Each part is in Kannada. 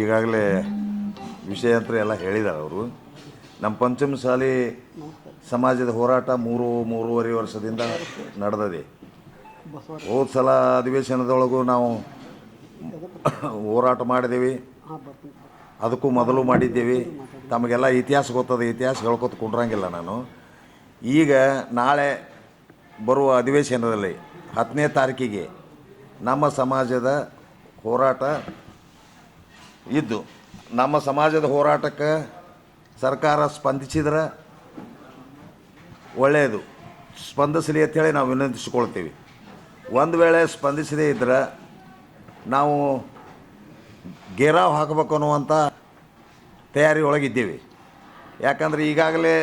ಈಗಾಗಲೇ ವಿಷಯ ಅಂತ ಎಲ್ಲ ಹೇಳಿದ್ದಾರೆ ಅವರು. ನಮ್ಮ ಪಂಚಮಸಾಲಿ ಸಮಾಜದ ಹೋರಾಟ ಮೂರು, ಮೂರುವರೆ ವರ್ಷದಿಂದ ನಡೆದಿದೆ. ಹೋದ ಸಲ ಅಧಿವೇಶನದೊಳಗೂ ನಾವು ಹೋರಾಟ ಮಾಡಿದ್ದೀವಿ ಅದಕ್ಕೂ ಮೊದಲು ಮಾಡಿದ್ದೀವಿ. ತಮಗೆಲ್ಲ ಇತಿಹಾಸ ಗೊತ್ತದೆ, ಇತಿಹಾಸ ಹೇಳ್ಕೊತ ಕುಂಡ್ರಂಗಿಲ್ಲ ನಾನು. ಈಗ ನಾಳೆ ಬರುವ ಅಧಿವೇಶನದಲ್ಲಿ ಹತ್ತನೇ ತಾರೀಕಿಗೆ ನಮ್ಮ ಸಮಾಜದ ಹೋರಾಟ ಇದ್ದು ನಮ್ಮ ಸಮಾಜದ ಹೋರಾಟಕ್ಕೆ ಸರ್ಕಾರ ಸ್ಪಂದಿಸಿದ್ರೆ ಒಳ್ಳೆಯದು. ಸ್ಪಂದಿಸಲಿ ಅಂಥೇಳಿ ನಾವು ವಿನಂತಿಸಿಕೊಳ್ತೀವಿ. ಒಂದು ವೇಳೆ ಸ್ಪಂದಿಸದೇ ಇದ್ದರೆ ನಾವು ಗೇರಾವ್ ಹಾಕಬೇಕು ಅನ್ನುವಂಥ ತಯಾರಿ ಒಳಗಿದ್ದೀವಿ. ಯಾಕಂದ್ರೆ ಈಗಾಗಲೇ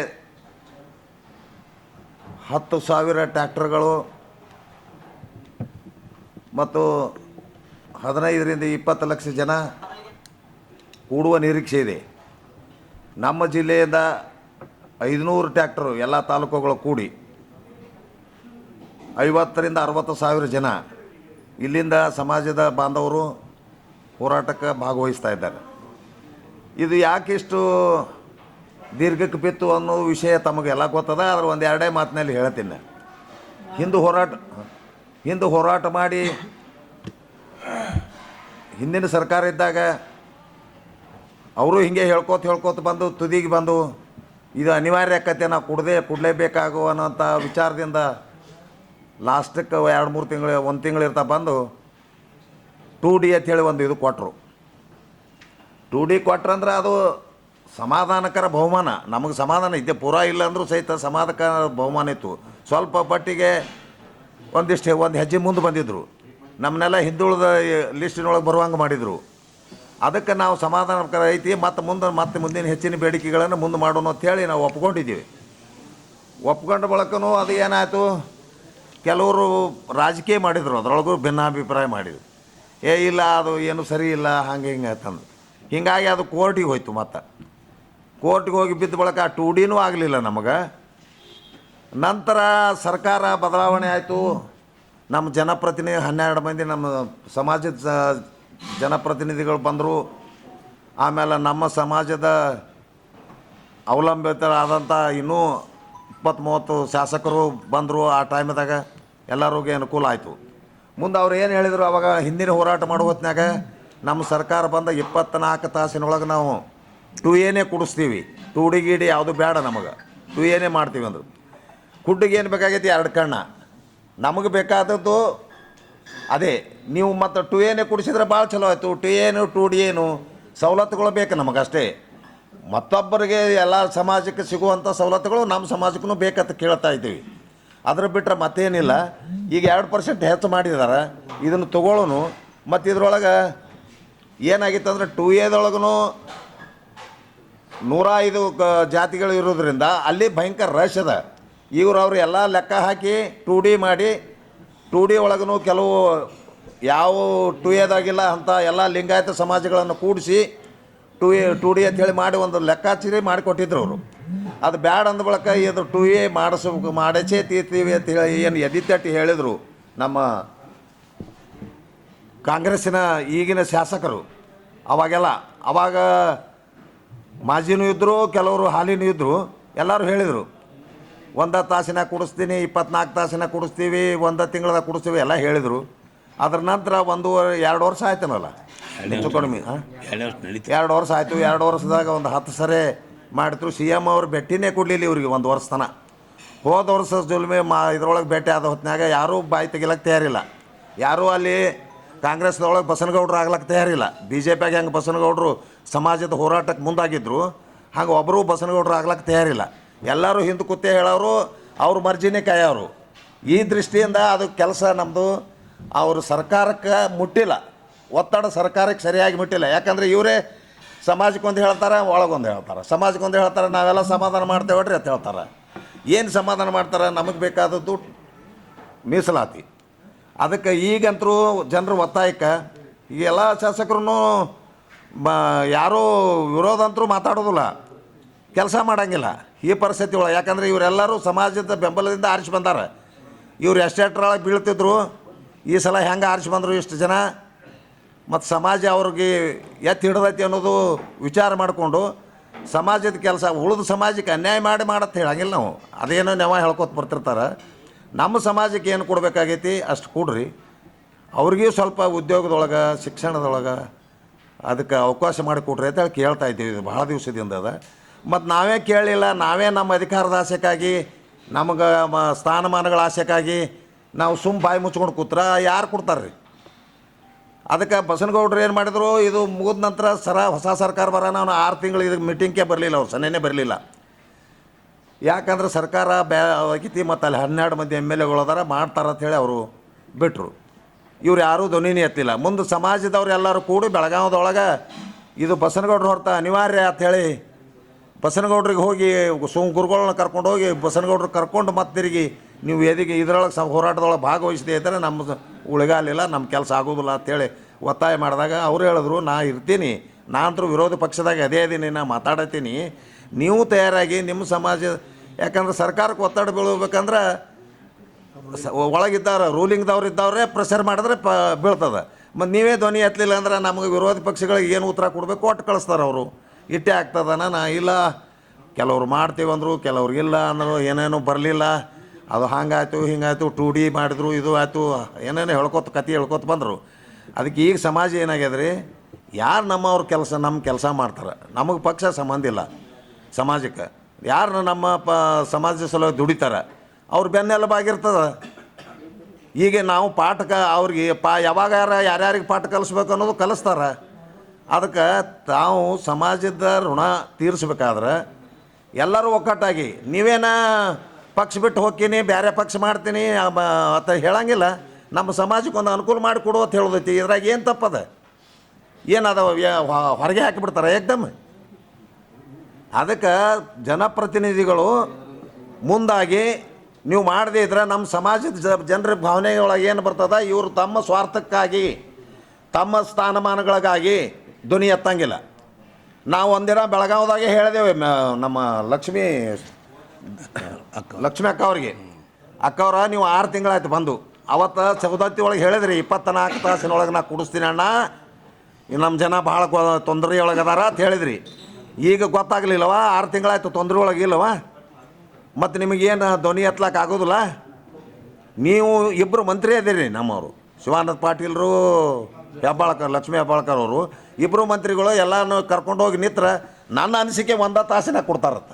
ಹತ್ತು ಸಾವಿರ ಟ್ಯಾಕ್ಟರ್ಗಳು ಮತ್ತು ಹದಿನೈದರಿಂದ ಇಪ್ಪತ್ತು ಲಕ್ಷ ಜನ ಕೂಡುವ ನಿರೀಕ್ಷೆ ಇದೆ. ನಮ್ಮ ಜಿಲ್ಲೆಯಿಂದ ಐದುನೂರು ಟ್ಯಾಕ್ಟರು ಎಲ್ಲ ತಾಲೂಕುಗಳು ಕೂಡಿ ಐವತ್ತರಿಂದ ಅರವತ್ತು ಸಾವಿರ ಜನ ಇಲ್ಲಿಂದ ಸಮಾಜದ ಬಾಂಧವರು ಹೋರಾಟಕ್ಕೆ ಭಾಗವಹಿಸ್ತಾ ಇದ್ದಾರೆ. ಇದು ಯಾಕಿಷ್ಟು ದೀರ್ಘಕ್ಕೆ ಬಿತ್ತು ಅನ್ನೋ ವಿಷಯ ತಮಗೆಲ್ಲ ಗೊತ್ತದ, ಆದ್ರೆ ಒಂದು ಎರಡೇ ಮಾತಿನಲ್ಲಿ ಹೇಳ್ತೀನಿ. ಹಿಂದೆ ಹೋರಾಟ ಹಿಂದೆ ಹೋರಾಟ ಮಾಡಿ ಹಿಂದಿನ ಸರ್ಕಾರ ಇದ್ದಾಗ ಅವರು ಹಿಂಗೆ ಹೇಳ್ಕೊತ ಹೇಳ್ಕೋತ ಬಂದು ತುದಿಗೆ ಬಂದು, ಇದು ಅನಿವಾರ್ಯ ಆಕತ್ತೆ ನಾವು ಕುಡ್ದೇ ಕುಡಲೇಬೇಕಾಗು ಅನ್ನೋಂಥ ವಿಚಾರದಿಂದ ಲಾಸ್ಟಕ್ಕೆ ಎರಡು ಮೂರು ತಿಂಗಳು, ಒಂದು ತಿಂಗಳು ಇರ್ತಾ ಬಂದು ಟೂ ಡಿ ಅಂತ ಹೇಳಿ ಒಂದು ಇದು ಕೊಟ್ಟರು ಟೂ ಡಿ ಕೊಟ್ರಂದ್ರೆ ಅದು ಸಮಾಧಾನಕರ ಬಹುಮಾನ. ನಮಗೆ ಸಮಾಧಾನ ಇದ್ದೆ. ಪೂರಾ ಇಲ್ಲ ಅಂದರೂ ಸಹಿತ ಸಮಾಧಾನಕರ ಬಹುಮಾನ ಇತ್ತು. ಸ್ವಲ್ಪ ಪಟ್ಟಿಗೆ ಒಂದಿಷ್ಟು, ಒಂದು ಹೆಜ್ಜೆ ಮುಂದೆ ಬಂದಿದ್ದರು ನಮ್ಮನ್ನೆಲ್ಲ ಹಿಂದುಳಿದ ಲಿಸ್ಟಿನೊಳಗೆ ಬರುವಂಗೆ ಮಾಡಿದರು. ಅದಕ್ಕೆ ನಾವು ಸಮಾಧಾನಕರ ಐತಿ, ಮತ್ತು ಮುಂದೆ, ಮತ್ತೆ ಮುಂದಿನ ಹೆಚ್ಚಿನ ಬೇಡಿಕೆಗಳನ್ನು ಮುಂದೆ ಮಾಡೋಣ ಅಂತೇಳಿ ನಾವು ಒಪ್ಕೊಂಡಿದ್ದೀವಿ. ಒಪ್ಕೊಂಡ ಬಳಕನೂ ಅದು ಏನಾಯಿತು? ಕೆಲವರು ರಾಜಕೀಯ ಮಾಡಿದರು, ಅದರೊಳಗೂ ಭಿನ್ನಾಭಿಪ್ರಾಯ ಮಾಡಿದರು. ಏ, ಇಲ್ಲ, ಅದು ಏನು ಸರಿ ಇಲ್ಲ, ಹಂಗೆ ಹಿಂಗೆ ಅಂತಂದು ಹೀಗಾಗಿ ಅದು ಕೋರ್ಟಿಗೆ ಹೋಯ್ತು ಮತ್ತೆ. ಕೋರ್ಟಿಗೆ ಹೋಗಿ ಬಿದ್ದ ಬಳಕ ಟು ಡಿನೂ ಆಗಲಿಲ್ಲ ನಮಗೆ. ನಂತರ ಸರ್ಕಾರ ಬದಲಾವಣೆ ಆಯಿತು. ನಮ್ಮ ಜನಪ್ರತಿನಿಧಿ ಹನ್ನೆರಡು ಮಂದಿ ನಮ್ಮ ಸಮಾಜದ ಜನಪ್ರತಿನಿಧಿಗಳು ಬಂದರು. ಆಮೇಲೆ ನಮ್ಮ ಸಮಾಜದ ಅವಲಂಬಿತರಾದಂಥ ಇನ್ನೂ ಇಪ್ಪತ್ತು ಮೂವತ್ತು ಶಾಸಕರು ಬಂದರು ಆ ಟೈಮ್ದಾಗ. ಎಲ್ಲರಿಗೂ ಅನುಕೂಲ ಆಯಿತು. ಮುಂದೆ ಅವ್ರು ಏನು ಹೇಳಿದರು ಅವಾಗ ಹಿಂದಿನ ಹೋರಾಟ ಮಾಡೋ ಹೊತ್ತಿನಾಗ ನಮ್ಮ ಸರ್ಕಾರ ಬಂದ ಇಪ್ಪತ್ತ್ನಾಲ್ಕು ತಾಸಿನೊಳಗೆ ನಾವು ಟು ಏನೇ ಕುಡಿಸ್ತೀವಿ. ಟು ಗಿಡಿ ಯಾವುದು ಬೇಡ ನಮಗೆ. ಟು ಏನೇ ಮಾಡ್ತೀವಿ ಅಂದರು. ಕುಡ್ಡಿಗೆ ಏನು ಬೇಕಾಗೈತಿ? ಎರಡು ಕಣ್ಣ. ನಮಗೆ ಬೇಕಾದದ್ದು ಅದೇ, ನೀವು ಮತ್ತು ಟು ಏನೇ ಕುಡಿಸಿದ್ರೆ ಭಾಳ ಚಲೋ ಆಯಿತು. ಟು ಏನು ಟು ಡಿ ಏನು ಸವಲತ್ತುಗಳು ಬೇಕು ನಮಗಷ್ಟೇ. ಮತ್ತೊಬ್ಬರಿಗೆ ಎಲ್ಲ ಸಮಾಜಕ್ಕೆ ಸಿಗುವಂಥ ಸವಲತ್ತುಗಳು ನಮ್ಮ ಸಮಾಜಕ್ಕೂ ಬೇಕಂತ ಕೇಳ್ತಾ ಇದ್ದೀವಿ. ಅದ್ರ ಬಿಟ್ಟರೆ ಮತ್ತೇನಿಲ್ಲ. ಈಗ ಎರಡು ಪರ್ಸೆಂಟ್ ಹೆಚ್ಚು ಮಾಡಿದ್ದಾರೆ ಇದನ್ನು ತೊಗೊಳ್ಳೋನು. ಮತ್ತು ಇದ್ರೊಳಗೆ ಏನಾಗಿತ್ತು ಅಂದರೆ ಟು ಎದೊಳಗೂ ನೂರ ಐದು ಕ- ಜಾತಿಗಳು ಇರೋದ್ರಿಂದ ಅಲ್ಲಿ ಭಯಂಕರ ರಶ್ ಅದ. ಇವರು ಅವರು ಎಲ್ಲ ಲೆಕ್ಕ ಹಾಕಿ ಟು ಡಿ ಮಾಡಿ ಟೂ ಡಿ ಒಳಗೂ ಕೆಲವು ಯಾವ ಟು ಎದಾಗಿಲ್ಲ ಅಂತ ಎಲ್ಲ ಲಿಂಗಾಯತ ಸಮಾಜಗಳನ್ನು ಕೂಡಿಸಿ ಟು ಎ ಟು ಡಿ ಅಂತೇಳಿ ಮಾಡಿ ಒಂದು ಲೆಕ್ಕಾಚಾರಿ ಮಾಡಿಕೊಟ್ಟಿದ್ರು ಅವರು. ಅದು ಬ್ಯಾಡ ಅಂದ ಬಳಿಕ ಇದು ಟು ಎ ಮಾಡಿಸ್ಬೇಕು ಮಾಡಚೇ ತೀರ್ತೀವಿ ಅಂತ ಹೇಳಿ ಏನು ಎದಿ ತಟ್ಟಿ ಹೇಳಿದರು ನಮ್ಮ ಕಾಂಗ್ರೆಸ್ಸಿನ ಈಗಿನ ಶಾಸಕರು. ಅವಾಗೆಲ್ಲ, ಅವಾಗ ಮಾಜಿನೂ ಇದ್ದರು ಕೆಲವರು ಹಾಲಿನೂ ಇದ್ದರು ಎಲ್ಲರೂ ಹೇಳಿದರು. ಒಂದ ತಾಸಿನ ಕುಡಿಸ್ತೀನಿ ಇಪ್ಪತ್ನಾಲ್ಕು ತಾಸಿನ ಕುಡಿಸ್ತೀವಿ ಒಂದು ತಿಂಗಳದಾಗ ಕುಡಿಸ್ತೀವಿ ಎಲ್ಲ ಹೇಳಿದರು. ಅದ್ರ ನಂತರ ಒಂದೂವರೆ ಎರಡು ವರ್ಷ ಆಯ್ತನಲ್ಲ? ಹೆಚ್ಚು ಕಡಿಮೆ ಎರಡು ವರ್ಷ ಆಯಿತು ಎರಡು ವರ್ಷದಾಗ ಒಂದು ಹತ್ತು ಸರಿ ಮಾಡಿದ್ರು. ಸಿ ಎಂ ಅವ್ರು ಭೇಟಿನೇ ಕೊಡಲಿಲ್ಲ ಇವ್ರಿಗೆ ಒಂದು ವರ್ಷ ತನ. ಹೋದ ವರ್ಷ ಜುಲ್ಮೆ ಮಾ ಇದ್ರೊಳಗೆ ಭೇಟಿ ಆದ ಹೊತ್ತಿನಾಗ ಯಾರೂ ಬಾಯಿ ತೆಗಿಲಕ್ಕೆ ತಯಾರಿಲ್ಲ. ಯಾರೂ ಅಲ್ಲಿ ಕಾಂಗ್ರೆಸ್ದೊಳಗೆ ಬಸನಗೌಡರು ಆಗ್ಲಕ್ಕೆ ತಯಾರಿಲ್ಲ. ಬಿ ಜೆ ಪಿಯಾಗ ಹೆಂಗೆ ಬಸನಗೌಡರು ಸಮಾಜದ ಹೋರಾಟಕ್ಕೆ ಮುಂದಾಗಿದ್ದರು ಹಾಗೆ ಒಬ್ಬರು ಬಸನಗೌಡರು ಆಗ್ಲಕ್ಕೆ ತಯಾರಿಲ್ಲ. ಎಲ್ಲರೂ ಹಿಂದೆ ಕೂತೇ ಹೇಳೋರು, ಅವ್ರ ಮರ್ಜಿನೇ ಕಾಯೋರು. ಈ ದೃಷ್ಟಿಯಿಂದ ಅದು ಕೆಲಸ ನಮ್ಮದು ಅವರು ಸರ್ಕಾರಕ್ಕೆ ಮುಟ್ಟಿಲ್ಲ. ಒತ್ತಡ ಸರ್ಕಾರಕ್ಕೆ ಸರಿಯಾಗಿ ಮುಟ್ಟಿಲ್ಲ. ಯಾಕಂದರೆ ಇವರೇ ಸಮಾಜಕ್ಕೊಂದು ಹೇಳ್ತಾರೆ, ಒಳಗೊಂದು ಹೇಳ್ತಾರೆ. ಸಮಾಜಕ್ಕೊಂದು ಹೇಳ್ತಾರೆ, ನಾವೆಲ್ಲ ಸಮಾಧಾನ ಮಾಡ್ತೇವೆ ಅಂತ ಹೇಳ್ತಾರೆ. ಏನು ಸಮಾಧಾನ ಮಾಡ್ತಾರೆ? ನಮಗೆ ಬೇಕಾದದ್ದು ಮೀಸಲಾತಿ. ಅದಕ್ಕೆ ಈಗಂತರೂ ಜನರು ಒತ್ತಾಯಕ್ಕೆ, ಎಲ್ಲ ಶಾಸಕರು ಬ ಯಾರೂ ವಿರೋಧ ಅಂತರೂ ಮಾತಾಡೋದಿಲ್ಲ. ಕೆಲಸ ಮಾಡಂಗಿಲ್ಲ ಈ ಪರಿಸ್ಥಿತಿ ಒಳಗೆ. ಯಾಕಂದ್ರೆ ಇವರೆಲ್ಲರೂ ಸಮಾಜದ ಬೆಂಬಲದಿಂದ ಆರಿಸಿ ಬಂದಾರ. ಇವ್ರು ಎಷ್ಟೆಷ್ಟರೊಳಗೆ ಬೀಳ್ತಿದ್ರು, ಈ ಸಲ ಹೆಂಗೆ ಆರಿಸಿ ಬಂದರು ಇಷ್ಟು ಜನ? ಮತ್ತು ಸಮಾಜ ಅವ್ರಿಗೆ ಎತ್ತಿ ಹಿಡ್ದೈತಿ ಅನ್ನೋದು ವಿಚಾರ ಮಾಡಿಕೊಂಡು ಸಮಾಜದ ಕೆಲಸ, ಉಳಿದ ಸಮಾಜಕ್ಕೆ ಅನ್ಯಾಯ ಮಾಡಿ ಮಾಡತ್ತೆ ಹೇಳಂಗಿಲ್ಲ ನಾವು. ಅದೇನೋ ನೆವ ಹೇಳ್ಕೊತ ಬರ್ತಿರ್ತಾರೆ. ನಮ್ಮ ಸಮಾಜಕ್ಕೆ ಏನು ಕೊಡಬೇಕಾಗೈತಿ ಅಷ್ಟು ಕೊಡ್ರಿ. ಅವ್ರಿಗೂ ಸ್ವಲ್ಪ ಉದ್ಯೋಗದೊಳಗೆ, ಶಿಕ್ಷಣದೊಳಗೆ ಅದಕ್ಕೆ ಅವಕಾಶ ಮಾಡಿಕೊಡ್ರಿ ಅಂತ ಹೇಳಿ ಕೇಳ್ತಾ ಇದ್ದೀವಿ. ಇದು ಭಾಳ ದಿವಸದಿಂದ ಅದ. ಮತ್ತು ನಾವೇ ಕೇಳಲಿಲ್ಲ ನಾವೇ ನಮ್ಮ ಅಧಿಕಾರದ ಆಸೆಕ್ಕಾಗಿ ನಮಗೆ ಮ, ಸ್ಥಾನಮಾನಗಳ ಆಸೆಕ್ಕಾಗಿ ನಾವು ಸುಮ್ಮ ಬಾಯಿ ಮುಚ್ಕೊಂಡು ಕೂತ್ರ, ಯಾರು ಕೊಡ್ತಾರೆ ರೀ ಅದಕ್ಕೆ ಬಸನಗೌಡ್ರು ಏನು ಮಾಡಿದ್ರು, ಇದು ಮುಗಿದ ನಂತರ ಸರ, ಹೊಸ ಸರ್ಕಾರ ಬರೋಣ, ಅವನು ಆರು ತಿಂಗಳು ಇದಕ್ಕೆ ಮೀಟಿಂಗ್ಗೆ ಬರಲಿಲ್ಲ ಅವ್ರು, ಸನ್ನೆನೇ ಬರಲಿಲ್ಲ. ಯಾಕಂದ್ರೆ ಸರ್ಕಾರ ಬ್ಯಾ ಆಗಿತಿ ಮತ್ತು ಅಲ್ಲಿ ಹನ್ನೆರಡು ಮಂದಿ ಎಂ ಎಲ್ ಎಗಳು ಅದಾರ ಹೇಳಿ ಅವರು ಬಿಟ್ಟರು ಇವ್ರು ಯಾರೂ ಧ್ವನಿನೇ ಎತ್ತಿಲ್ಲ. ಮುಂದೆ ಸಮಾಜದವ್ರು ಎಲ್ಲರೂ ಕೂಡಿ ಬೆಳಗಾವದೊಳಗೆ ಇದು ಬಸನಗೌಡ್ರು ಹೊರತ ಅನಿವಾರ್ಯ ಅಂಥೇಳಿ ಬಸನಗೌಡ್ರಿಗೆ ಹೋಗಿ ಸೋಮ ಗುರುಗಳನ್ನ ಕರ್ಕೊಂಡು ಹೋಗಿ ಬಸನಗೌಡ್ರು ಕರ್ಕೊಂಡು ಮತ್ತೆ ತಿರುಗಿ ನೀವು ಎದಿಗೆ ಇದರೊಳಗೆ ಸ ಹೋರಾಟದೊಳಗೆ ಭಾಗವಹಿಸದೇ ಇದ್ದರೆ ನಮ್ಮ ಉಳಿಗಾಲಿಲ್ಲ ನಮ್ಮ ಕೆಲಸ ಆಗೋದಿಲ್ಲ ಅಂಥೇಳಿ ಒತ್ತಾಯ ಮಾಡಿದಾಗ ಅವ್ರು ಹೇಳಿದ್ರು, ನಾ ಇರ್ತೀನಿ, ನಾನಂತರೂ ವಿರೋಧ ಪಕ್ಷದಾಗ ಅದೇ ಇದೀನಿ, ನಾ ಮಾತಾಡತ್ತೀನಿ ನೀವು ತಯಾರಾಗಿ ನಿಮ್ಮ ಸಮಾಜ, ಯಾಕಂದ್ರೆ ಸರ್ಕಾರಕ್ಕೆ ಒತ್ತಡ ಬೀಳಬೇಕಂದ್ರೆ ಒಳಗಿದ್ದವ್ರು ರೂಲಿಂಗ್ದವ್ರು ಇದ್ದವ್ರೆ ಪ್ರೆಷರ್ ಮಾಡಿದ್ರೆ ಪ ಬೀಳ್ತದೆ. ಮತ್ತು ನೀವೇ ಧ್ವನಿ ಎತ್ತಲಿಲ್ಲ ಅಂದ್ರೆ ನಮಗೆ ವಿರೋಧ ಪಕ್ಷಗಳಿಗೆ ಏನು ಉತ್ತರ ಕೊಡಬೇಕು? ಒಟ್ಟು ಕಳಿಸ್ತಾರೆ ಅವರು. ಇಟ್ಟೇ ಆಗ್ತದನ? ನಾ ಇಲ್ಲ. ಕೆಲವ್ರು ಮಾಡ್ತೀವಿ ಅಂದರು, ಕೆಲವ್ರು ಇಲ್ಲ ಅಂದರು, ಏನೇನೋ ಬರಲಿಲ್ಲ. ಅದು ಹಾಗಾಯ್ತು, ಹಿಂಗಾಯ್ತು ಟು ಡಿ ಮಾಡಿದ್ರು, ಇದು ಆಯಿತು, ಏನೇನೋ ಹೇಳ್ಕೊತ, ಕತೆ ಹೇಳ್ಕೊತ ಬಂದರು. ಅದಕ್ಕೆ ಈಗ ಸಮಾಜ ಏನಾಗ್ಯದ ರೀ ಯಾರು ನಮ್ಮವ್ರ ಕೆಲಸ ನಮ್ಮ ಕೆಲಸ ಮಾಡ್ತಾರೆ? ನಮಗೆ ಪಕ್ಷ ಸಂಬಂಧ ಇಲ್ಲ ಸಮಾಜಕ್ಕೆ. ಯಾರನ್ನ ನಮ್ಮ ಪ ಸಮಾಜ ಸಲುವಾಗಿ ದುಡಿತಾರೆ? ಅವ್ರ ಬೆನ್ನೆಲುಬಾಗಿರ್ತದೆ ಈಗ ನಾವು ಪಾಠಕ ಅವ್ರಿಗೆ ಪಾ, ಯಾವಾಗ ಯಾರ್ಯಾರಿಗೆ ಪಾಠ ಕಲಿಸ್ಬೇಕು ಅನ್ನೋದು ಕಲಿಸ್ತಾರೆ. ಅದಕ್ಕೆ ತಾವು ಸಮಾಜದ ಋಣ ತೀರಿಸ್ಬೇಕಾದ್ರೆ ಎಲ್ಲರೂ ಒಕ್ಕಟ್ಟಾಗಿ ನೀವೇನ ಪಕ್ಷ ಬಿಟ್ಟು ಹೋಗ್ತೀನಿ ಬೇರೆ ಪಕ್ಷ ಮಾಡ್ತೀನಿ ಅಂತ ಹೇಳಂಗಿಲ್ಲ. ನಮ್ಮ ಸಮಾಜಕ್ಕೆ ಒಂದು ಅನುಕೂಲ ಮಾಡಿ ಕೊಡು ಅಂತ ಹೇಳೋದೈತಿ. ಇದ್ರಾಗ ಏನು ತಪ್ಪದ? ಏನದ ಹೊರಗೆ ಹಾಕಿಬಿಡ್ತಾರೆ ಏಕ್ದಮ್. ಅದಕ್ಕೆ ಜನಪ್ರತಿನಿಧಿಗಳು ಮುಂದಾಗಿ, ನೀವು ಮಾಡದೇ ಇದ್ರೆ ನಮ್ಮ ಸಮಾಜದ ಜನರ ಭಾವನೆಯೊಳಗೆ ಏನು ಬರ್ತದೆ? ಇವರು ತಮ್ಮ ಸ್ವಾರ್ಥಕ್ಕಾಗಿ, ತಮ್ಮ ಸ್ಥಾನಮಾನಗಳಿಗಾಗಿ ಧ್ವನಿ ಎತ್ತಂಗಿಲ್ಲ. ನಾವು ಒಂದಿನ ಬೆಳಗಾವದಾಗೆ ಹೇಳಿದೆವು ನಮ್ಮ ಲಕ್ಷ್ಮೀ, ಲಕ್ಷ್ಮಿ ಅಕ್ಕ ಅವ್ರಿಗೆ. ಅಕ್ಕವ್ರ ನೀವು ಆರು ತಿಂಗಳಾಯ್ತು ಬಂದು. ಅವತ್ತು ಸೌದತ್ತಿ ಒಳಗೆ ಹೇಳಿದ್ರಿ ಇಪ್ಪತ್ನಾಲ್ಕು ತಾಸಿನೊಳಗೆ ನಾ ಕುಡಿಸ್ತೀನಿ ಅಣ್ಣ. ನಮ್ಮ ಜನ ಭಾಳ ತೊಂದರೆ ಒಳಗೆ ಅದಾರ ಅಂತ ಹೇಳಿದ್ರಿ. ಈಗ ಗೊತ್ತಾಗಲಿಲ್ಲವ, ಆರು ತಿಂಗಳಾಯ್ತು ತೊಂದರೆ ಒಳಗೆ ಇಲ್ಲವ. ಮತ್ತು ನಿಮಗೇನು ಧ್ವನಿ ಎತ್ತಲಕ್ಕೆ ಆಗೋದಿಲ್ಲ. ನೀವು ಇಬ್ಬರು ಮಂತ್ರಿ ಅದೀರಿ ನಮ್ಮವರು. ಶಿವಾನಂದ ಪಾಟೀಲ್ರು ಹೆಬ್ಬಾಳ್ಕರ್, ಲಕ್ಷ್ಮೀ ಹೆಬ್ಬಾಳ್ಕರ್ ಅವರು ಇಬ್ಬರು ಮಂತ್ರಿಗಳು ಎಲ್ಲನೂ ಕರ್ಕೊಂಡು ಹೋಗಿ ನಿತ್ರ ನನ್ನ ಅನಿಸಿಕೆ ಒಂದ ತಾಸಿನ ಕೊಡ್ತಾರತ್ತ.